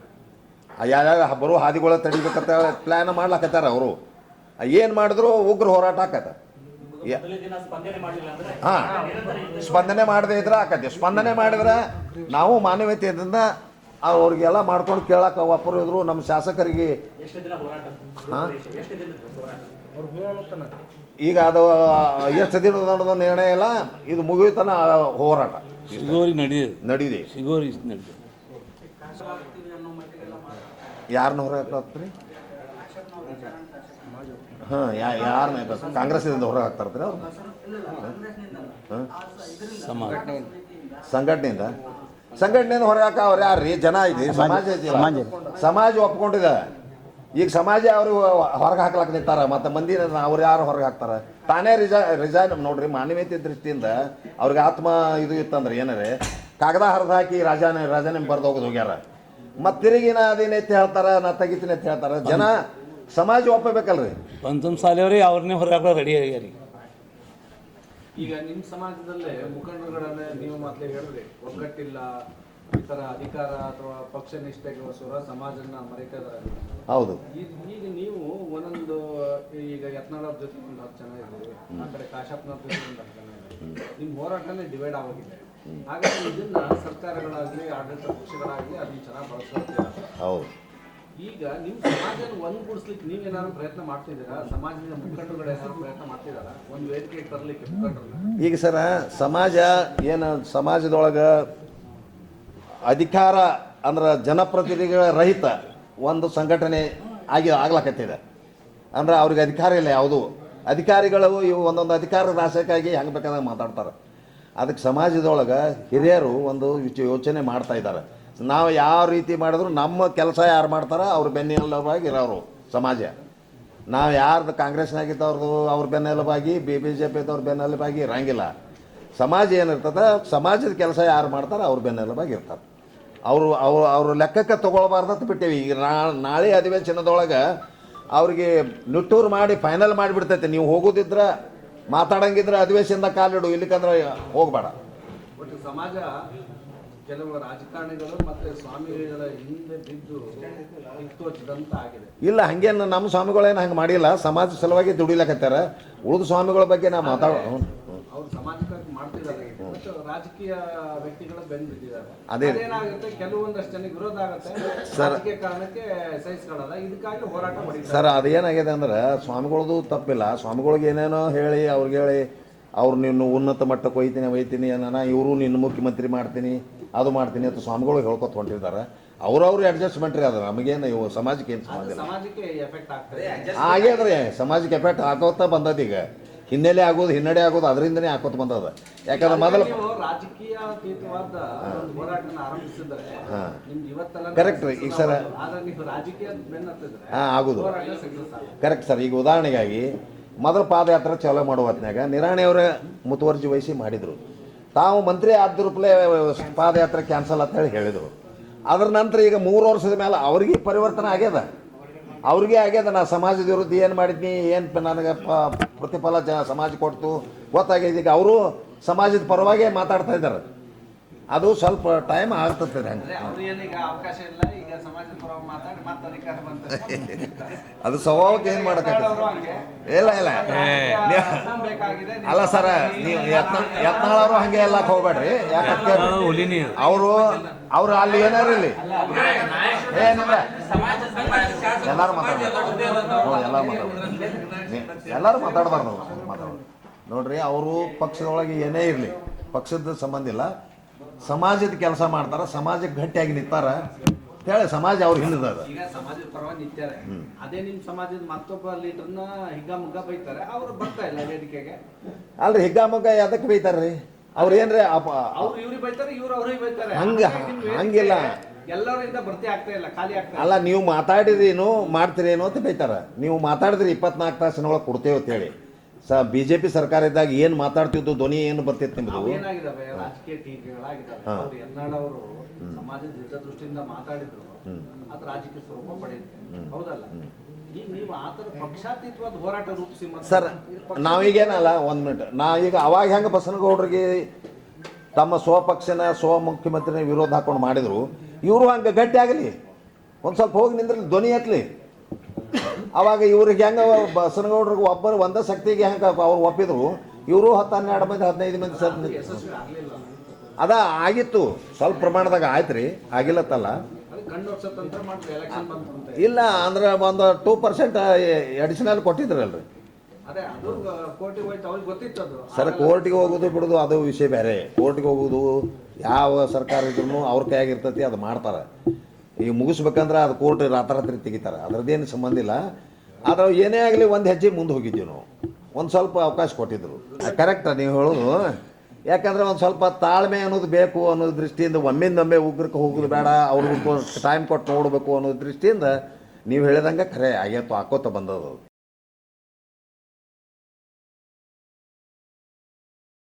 ಯಾವ್ಯಾವ ಬರೋ ಹಾದಿಗಳ ತಡಿಬೇಕಂತ ಪ್ಲ್ಯಾನ್ ಮಾಡ್ಲಕತ್ತಾರ ಅವರು. ಏನು ಮಾಡಿದ್ರು ಉಗ್ರ ಹೋರಾಟ ಆಕತ್ತ. ಹಾ ಸ್ಪಂದನೆ ಮಾಡದೇ ಇದ್ರೆ ಆಕತಿ ಸ್ಪಂದನೆ ಮಾಡಿದ್ರೆ ನಾವು ಮಾನವೀಯತೆಯಿಂದ ಅವ್ರಿಗೆಲ್ಲ ಮಾಡ್ಕೊಂಡು ಕೇಳಕ್ಕೆ ಒಬ್ಬರು ಇದ್ರು ನಮ್ಮ ಶಾಸಕರಿಗೆ. ಹಾಂ? ಈಗ? ಅದು ಎಷ್ಟು ದಿನದ ನಡೆದ ನಿರ್ಣಯ ಇಲ್ಲ ಇದು ಮುಗಿಯುತ್ತಾನ ಹೋರಾಟ. ಸಿಗೋರಿ ನಡೀದೆ ಸಿಗೋರಿ ನಡೆದಿದೆ ಯಾರನ್ನ ಹೊರಗೆ ಹಾಕ್ತಾರೆ? ಹಾಂ ಯಾ ಯಾರನ್ನ ಕಾಂಗ್ರೆಸ್ಸಿಂದ ಹೊರಗೆ ಹಾಕ್ತಾರ್ತಾರೆ ಅವ್ರು? ಹಾಂ? ಸಂಘಟನೆಯಿಂದ? ಸಂಘಟನೆಯಿಂದ ಹೊರಗಾಕ ಅವ್ರು ಯಾರು ರೀ ಜನ ಐತಿ ಸಮಾಜ ಐತಿ ಸಮಾಜ. ಒಪ್ಕೊಂಡಿದೆ. ಈಗ ಸಮಾಜ ಅವರು ಹೊರಗೆ ಹಾಕ್ಲಕ್ ನಿಂತಾರ ಮತ್ತೆ ಮಂದಿ ಅವ್ರು ಯಾರು ಹೊರಗೆ ಹಾಕ್ತಾರ? ತಾನೇ ರಿಜಾ ರಿಜೈನ್ ನೋಡ್ರಿ ಮಾನವೀಯತೆ ದೃಷ್ಟಿಯಿಂದ ಅವ್ರಿಗೆ ಆತ್ಮ ಇದು ಇತ್ತಂದ್ರೆ ಏನಾರೆ? ಕಾಗದ ಹರಿದು ಹಾಕಿ ರಾಜಾನ ರಾಜಾನೇ ಬರ್ದು ಹೋಗೋದು ಹೋಗ್ಯಾರ. ಮತ್ತೆ ತಿರುಗಿನ ನಾ ಅದೇನೈತೆ ಹೇಳ್ತಾರ ನಾ ತೆಗಿತೀನಿ ಅಂತ ಹೇಳ್ತಾರ? ಜನ ಸಮಾಜ ಒಪ್ಪಬೇಕಲ್ರಿ? ಪಂಚಮ್ ಸಾಲಿಯವ್ರಿ ಅವ್ರನ್ನೇ ಹೊರಗೆ ಹಾಕೋ ರೆಡಿ ಆಗ್ಯಾರಿ. ಈಗ ನಿಮ್ಮ ಸಮಾಜದಲ್ಲೇ ಮುಖಂಡರುಗಳನ್ನೇ ನೀವು ಮಾತ್ರ ಹೇಳಿದ್ರಿ. ಒಗ್ಗಟ್ಟಿಲ್ಲ ಈ ತರ ಅಧಿಕಾರ ಅಥವಾ ಪಕ್ಷ ನಿಷ್ಠೆಗೋಸ್ಕರ ಸಮಾಜನ ಮರಿತಾ ಇದಾರೆ ಹೌದು. ಈಗ ಈಗ ನೀವು ಒಂದೊಂದು ಈಗ ಯತ್ನಾಳ ಜೊತೆ ಒಂದು ಹತ್ತು ಜನ ಇದ್ದೀವಿ ಆ ಕಡೆ ಕಾಶಪ್ಪನವ್ರ ಜೊತೆ ಒಂದು ಹತ್ತು ಜನ ಇದ್ದೀರಿ. ನಿಮ್ಮ ಹೋರಾಟನೇ ಡಿವೈಡ್ ಆಗೋಗಿದೆ. ಹಾಗಾಗಿ ಇದನ್ನ ಸರ್ಕಾರಗಳಾಗ್ಲಿ ಆಡಳಿತ ಪಕ್ಷಗಳಾಗ್ಲಿ ಅದನ್ನ ಚೆನ್ನಾಗಿ ಬಳಸ್ಕೊಳ್ತೀರಾ ಹೌದು. ಈಗ ನಿಮ್ಮ ಸಮಾಜನ ಒಂದ್ಗೂಡಿಸ್ಲಿಕ್ಕೆ ನೀವೇನಾದ್ರು ಪ್ರಯತ್ನ ಮಾಡ್ತಿದ್ದೀರಾ? ಸಮಾಜದ ಮುಖಂಡರುಗಳು ಏನಾದ್ರು ಪ್ರಯತ್ನ ಮಾಡ್ತಿದ್ದಾರಾ? ಒಂದು ವೇದಿಕೆ ತರಲಿಕ್ಕೆ ಈಗ ಸರ, ಸಮಾಜ ಏನು ಸಮಾಜದೊಳಗೆ ಅಧಿಕಾರ ಅಂದ್ರ ಜನಪ್ರತಿನಿಧಿಗಳ ರಹಿತ ಒಂದು ಸಂಘಟನೆ ಆಗಿ ಆಗ್ಲಕತ್ತಿದೆ. ಅಂದ್ರೆ ಅವ್ರಿಗೆ ಅಧಿಕಾರ ಇಲ್ಲ ಯಾವುದು. ಅಧಿಕಾರಿಗಳು ಇವು ಒಂದೊಂದು ಅಧಿಕಾರ ರಾಶಕ್ಕಾಗಿ ಹೆಂಗೆ ಬೇಕಾದಾಗ ಮಾತಾಡ್ತಾರೆ. ಅದಕ್ಕೆ ಸಮಾಜದೊಳಗೆ ಹಿರಿಯರು ಒಂದು ಯೋಚನೆ ಮಾಡ್ತಾ ಇದ್ದಾರೆ ನಾವು ಯಾವ ರೀತಿ ಮಾಡಿದ್ರು ನಮ್ಮ ಕೆಲಸ ಯಾರು ಮಾಡ್ತಾರೋ ಅವ್ರ ಬೆನ್ನೆಲುಬಾಗಿ ಇರೋರು ಸಮಾಜ. ನಾವು ಯಾರ್ದು ಕಾಂಗ್ರೆಸ್ನಾಗಿದ್ದವ್ರದ್ದು ಅವ್ರ ಬೆನ್ನೆಲುಬಾಗಿ ಬಿ ಬಿ ಜೆ ಪಿದವ್ರ ಬೆನ್ನೆಲುಬಾಗಿ ಇರಂಗಿಲ್ಲ. ಸಮಾಜ ಏನಿರ್ತದೆ, ಸಮಾಜದ ಕೆಲಸ ಯಾರು ಮಾಡ್ತಾರೆ ಅವ್ರ ಬೆನ್ನೆಲುಬಾಗಿ ಇರ್ತಾರೆ. ಅವರು, ಅವ್ರು, ಅವ್ರ ಲೆಕ್ಕಕ್ಕೆ ತೊಗೊಳ್ಬಾರ್ದಂತ ಬಿಟ್ಟೇವಿ. ಈಗ ನಾಳೆ ಅಧಿವೇಶನದೊಳಗೆ ಅವ್ರಿಗೆ ನುಟ್ಟೂರು ಮಾಡಿ ಫೈನಲ್ ಮಾಡಿಬಿಡ್ತೈತೆ. ನೀವು ಹೋಗೋದಿದ್ರೆ, ಮಾತಾಡಂಗಿದ್ರೆ ಅಧಿವೇಶನದಾಗ ಕಾಲಿಡು, ಇಲ್ಲಿಕಂದ್ರೆ ಹೋಗ್ಬೇಡ. ಸಮಾಜ ಕೆಲವು ರಾಜಕಾರಣಿಗಳು ಮತ್ತೆ ಸ್ವಾಮಿಗಳ ಹಿಂದೆ ಬಿದ್ದು ಕಿತ್ತೋಚಿದಂತ ಆಗಿದೆ. ಇಲ್ಲ ಹಂಗೇನು ನಮ್ಮ ಸ್ವಾಮಿಗಳೇನು ಹಂಗೆ ಮಾಡಿಲ್ಲ. ಸಮಾಜ ಸಲುವಾಗಿ ದುಡಿಲಕತ್ತಾರ. ಉಳಿದ ಸ್ವಾಮಿಗಳ ಬಗ್ಗೆ ನಾವು ಮಾತಾಡ. ಅವ್ರು ಸಮಾಜಕ್ಕಾಗಿ ಮಾಡ್ತಿದ್ದಾರೆ. ಮತ್ತು ರಾಜಕೀಯ ವ್ಯಕ್ತಿಗಳು ಬಿದ್ದಿದ್ದಾರೆ ಅದೇ. ಅದೇನಾಗುತ್ತೆ? ಕೆಲವೊಂದಷ್ಟು ಜನಕ್ಕೆ ವಿರೋಧ ಆಗುತ್ತೆ. ಸರ್. ರಾಜಕೀಯ ಕಾರಣಕ್ಕೆ ಸಹಿಸ್ಕೊಳ್ಳಲ್ಲ. ಇದಕ್ಕಾಗಿ ಹೋರಾಟ ಸರ್ ಅದೇನಾಗಿದೆ ಅಂದ್ರೆ ಸ್ವಾಮಿಗಳದು ತಪ್ಪಿಲ್ಲ. ಸ್ವಾಮಿಗಳಿಗೆ ಏನೇನೋ ಹೇಳಿ ಅವ್ರಿಗೆ ಹೇಳಿ ಅವ್ರು ನಿನ್ನ ಉನ್ನತ ಮಟ್ಟಕ್ಕೆ ಒಯ್ತೀನಿ ಒಯ್ತೀನಿ ಅನ್ನೋಣ. ಇವರು ನಿನ್ನ ಮುಖ್ಯಮಂತ್ರಿ ಮಾಡ್ತೀನಿ. ಅದು ಮಾಡ್ತೀನಿ ಅಂತ ಸ್ವಾಮಿಗಳು ಹೇಳ್ಕೊತ ಹೊಂಟಿದ್ದಾರೆ. ಅವ್ರವ್ರ ಅಡ್ಜಸ್ಟ್ಮೆಂಟ್ ರೀ ಅದು. ನಮಗೇನು ಇವು ಸಮಾಜಕ್ಕೆ ಏನು ಸಂಬಂಧ ಇಲ್ಲ. ಸಮಾಜಕ್ಕೆ ಎಫೆಕ್ಟ್ ಆಗ್ತದೆ. ಆಗ್ಯದ್ರಿ ಸಮಾಜಕ್ಕೆ ಎಫೆಕ್ಟ್ ಹಾಕೋತ ಬಂದದ ಈಗ. ಹಿನ್ನೆಲೆ ಆಗೋದು ಹಿನ್ನಡೆ ಆಗೋದು ಅದರಿಂದನೇ ಹಾಕೋತ ಬಂದದ. ಯಾಕಂದ್ರೆ ಮೊದಲು ರಾಜಕೀಯ ಕರೆಕ್ಟ್ ರೀ. ಈಗ ಸರ್ ಹಾಂ ಆಗೋದು. Correct sir. ಈಗ ಉದಾಹರಣೆಗಾಗಿ ಮೊದಲು ಪಾದಯಾತ್ರೆ ಚಾಲೂ ಮಾಡುವ ಹೊತ್ನ್ಯಾಗ ನಿರಾಣಿಯವರ ಮುತುವರ್ಜಿ ವಹಿಸಿ ಮಾಡಿದರು. ತಾವು ಮಂತ್ರಿ ಆದ್ರೂಪ್ಲೆ ರೂಪಲೆ ಪಾದಯಾತ್ರೆ ಕ್ಯಾನ್ಸಲ್ ಅಂತ ಹೇಳಿ ಹೇಳಿದರು. ಅದ್ರ ನಂತರ ಈಗ ಮೂರು ವರ್ಷದ ಮೇಲೆ ಅವ್ರಿಗೆ ಪರಿವರ್ತನೆ ಆಗ್ಯದ. ಅವ್ರಿಗೆ ಆಗ್ಯದ, ನಾ ಸಮಾಜದ ವಿರುದ್ಧ ಏನು ಮಾಡಿದ್ನಿ, ಏನು ನನಗೆ ಪ- ಪ್ರತಿಫಲ ಸಮಾಜ ಕೊಡ್ತು, ಗೊತ್ತಾಗ್ಯದ. ಈಗ ಅವರು ಸಮಾಜದ ಪರವಾಗೇ ಮಾತಾಡ್ತಾ ಇದ್ದಾರೆ. ಅದು ಸ್ವಲ್ಪ ಟೈಮ್ ಆಗ್ತದೆ ಹಂಗೆ ಅಂದ್ರೆ ಅವ್ರು ಏನೀಗ ಅವಕಾಶ ಇಲ್ಲ ಈಗ ಸಮಾಜದ ಪರವಾಗಿ ಮಾತಾಡಿ ಮತ್ತೆ ಅಧಿಕಾರ ಬಂತ. ಅದು ಸ್ವಭಾವಕ್ಕೆ ಏನು ಮಾಡೋಕ್ಕಾಗತ್ತೆ ಇಲ್ಲ ಇಲ್ಲ. ಅಲ್ಲ ಸರ ನೀವು ಯತ್ನ ಯತ್ನಾಳವರು ಹಂಗೆ ಎಲ್ಲ ಹೋಗ್ಬೇಡ್ರಿ. ಯಾಕಂತ ಅವರು ಅವ್ರು ಅಲ್ಲಿ ಏನಾರು ಇಲ್ಲಿ ಏನಿಲ್ಲ ಎಲ್ಲಾರು ಮಾತಾಡ್ಬಾರ್ದು ಹ್ಞೂ, ಎಲ್ಲಾರು ಮಾತಾಡ್ಬಾರ್ದು ನೀ- ಎಲ್ಲಾರು ಮಾತಾಡಬಾರ್ದು ಮಾತಾಡ್ಬಾರ್ದು ನೋಡ್ರಿ ಅವರು ಪಕ್ಷದೊಳಗೆ ಏನೇ ಇರಲಿ ಪಕ್ಷದ ಸಂಬಂಧ ಇಲ್ಲ. ಸಮಾಜದ ಕೆಲಸ ಮಾಡ್ತಾರ ಸಮಾಜಕ್ಕೆ ಗಟ್ಟಿಯಾಗಿ ನಿಂತಾರ. ಹೇಳಿ ಸಮಾಜ ಅವ್ರ ಹಿಂದದ ಈಗ ಸಮಾಜದ ಪರವಾಗಿ ನಿಂತಾರೆ ಅದೇ ನಿಮ್ಮ ಸಮಾಜದ ಮತ್ತೊಬ್ಬ ಲೀಡರ್ನ ಹಿಗ್ಗ ಮುಗ್ಗ ಬೈತಾರೆ. ಅವ್ರು ಬರ್ತಾ ಇಲ್ಲ ವೇದಿಕೆಗೆ. ಅಲ್ರಿ ಹಿಗ್ಗಾಮುಗ್ಗ ಯಾದಕ್ಕೆ ಬೈತಾರ್ರಿ? ಅವ್ರು ಏನ್ರಿ ಅಪ್ಪ ಅವ್ರು ಇವ್ರಿಗೆ ಬೈತಾರೆ ಇವ್ರು ಅವ್ರಿಗೆ ಬೈತಾರೆ. ಹಂಗ- ಹಂಗಿಲ್ಲ. ಎಲ್ಲರಿಂದ ಭರ್ತಿ ಆಗ್ತಾ ಇಲ್ಲ ಖಾಲಿ ಆಗ್ತಾ ಅಲ್ಲ ನೀವು ಮಾತಾಡಿದ್ರೇನು ಮಾಡ್ತೀರೇನು ಅಂತ ಬೈತಾರ. ನೀವು ಮಾತಾಡಿದ್ರಿ ಇಪ್ಪತ್ನಾಲ್ಕು ತಾಸಿನೊಳಗೆ ಕೊಡ್ತೇವೆ ಅಂತೇಳಿ ಸ ಬಿ ಜೆ ಪಿ ಸರ್ಕಾರ ಇದ್ದಾಗ ಏನು ಮಾತಾಡ್ತಿದ್ದು ಧ್ವನಿ ಏನು ಬರ್ತಿತ್ತು ನಿಮ್ಮದು ಅವೇನಾಗಿದಾವೆ ರಾಜಕೀಯ ಟೀಕೆಗಳಾಗಿದ್ದಾವೆ ಹಾ. ಅವ್ರು ಯತ್ನಾಳ್ ಅವರು ಸಮಾಜದ ಹಿತದೃಷ್ಟಿಯಿಂದ ಮಾತಾಡಿದ್ರು. ಅದು ರಾಜಕೀಯ ಸ್ವರೂಪ ಪಡೆಯುತ್ತೆ. ಹೌದಲ್ಲ? ಸರ್ ನಾವೀಗೇನಲ್ಲ ಒಂದು ಮಿನಿಟ್. ನಾ ಈಗ ಅವಾಗ ಹೆಂಗೆ ಬಸನಗೌಡರಿಗೆ ತಮ್ಮ ಸ್ವಪಕ್ಷನ ಸ್ವ ಮುಖ್ಯಮಂತ್ರಿನ ವಿರೋಧ ಹಾಕೊಂಡು ಮಾಡಿದ್ರು ಇವರು ಹಂಗೆ ಗಟ್ಟಿ ಆಗಲಿ. ಒಂದು ಸ್ವಲ್ಪ ಹೋಗಿ ನಿಂದ್ರಲ್ಲಿ ಧ್ವನಿ ಎತ್ತಲಿ ಅವಾಗ ಇವ್ರಿಗೆ ಹೆಂಗೆ ಬಸನಗೌಡ್ರಿಗೆ ಒಬ್ಬರು ಒಂದೇ ಶಕ್ತಿಗೆ ಹೆಂಗೆ ಅವ್ರು ಒಪ್ಪಿದ್ರು. ಇವರು ಹತ್ತು ಹನ್ನೆರಡು ಮಂದಿ ಹದಿನೈದು ಮಂದಿ ಸರ್ ಅದ ಆಗಿತ್ತು. ಸ್ವಲ್ಪ ಪ್ರಮಾಣದಾಗ ಆಯ್ತು ರೀ ಆಗಿಲ್ಲತ್ತಲ್ಲ. ಇಲ್ಲ ಅಂದ್ರೆ ಒಂದು ಟೂ ಪರ್ಸೆಂಟ್ ಅಡಿಷನಲ್ ಕೊಟ್ಟಿದ್ರಲ್ರಿ. ಸರ್ ಕೋರ್ಟಿಗೆ ಹೋಗೋದು ಬಿಡೋದು ಅದು ವಿಷಯ ಬೇರೆ. ಕೋರ್ಟಿಗೆ ಹೋಗೋದು ಯಾವ ಸರ್ಕಾರ ಇದ್ರೂ ಅವ್ರ ಕೈಯಾಗಿರ್ತೈತಿ ಅದು ಮಾಡ್ತಾರೆ. ಈಗ ಮುಗಿಸ್ಬೇಕಂದ್ರೆ ಅದು ಕೋರ್ಟ್ ರಾತ್ರಾತ್ರಿ ತೆಗಿತಾರೆ. ಅದ್ರದ್ದೇನು ಸಂಬಂಧ ಇಲ್ಲ. ಆದ್ರೆ ಏನೇ ಆಗಲಿ ಒಂದು ಹೆಜ್ಜೆ ಮುಂದೆ ಹೋಗಿದ್ದೀವಿ ನಾವು. ಒಂದು ಸ್ವಲ್ಪ ಅವಕಾಶ ಕೊಟ್ಟಿದ್ರು. ಕರೆಕ್ಟ್ ನೀವು ಹೇಳೋದು. ಯಾಕಂದ್ರೆ ಒಂದು ಸ್ವಲ್ಪ ತಾಳ್ಮೆ ಅನ್ನೋದು ಬೇಕು ಅನ್ನೋ ದೃಷ್ಟಿಯಿಂದ ಒಮ್ಮಿಂದೊಮ್ಮೆ ಉಗ್ರಕ್ಕೆ ಹೋಗೋದು ಬೇಡ ಅವ್ರಿಗೂ ಟೈಮ್ ಕೊಟ್ಟು ನೋಡಬೇಕು ಅನ್ನೋ ದೃಷ್ಟಿಯಿಂದ ನೀವು ಹೇಳಿದಂಗೆ ಖರೆ ಆಗೇತು ಹಾಕೋತ ಬಂದದು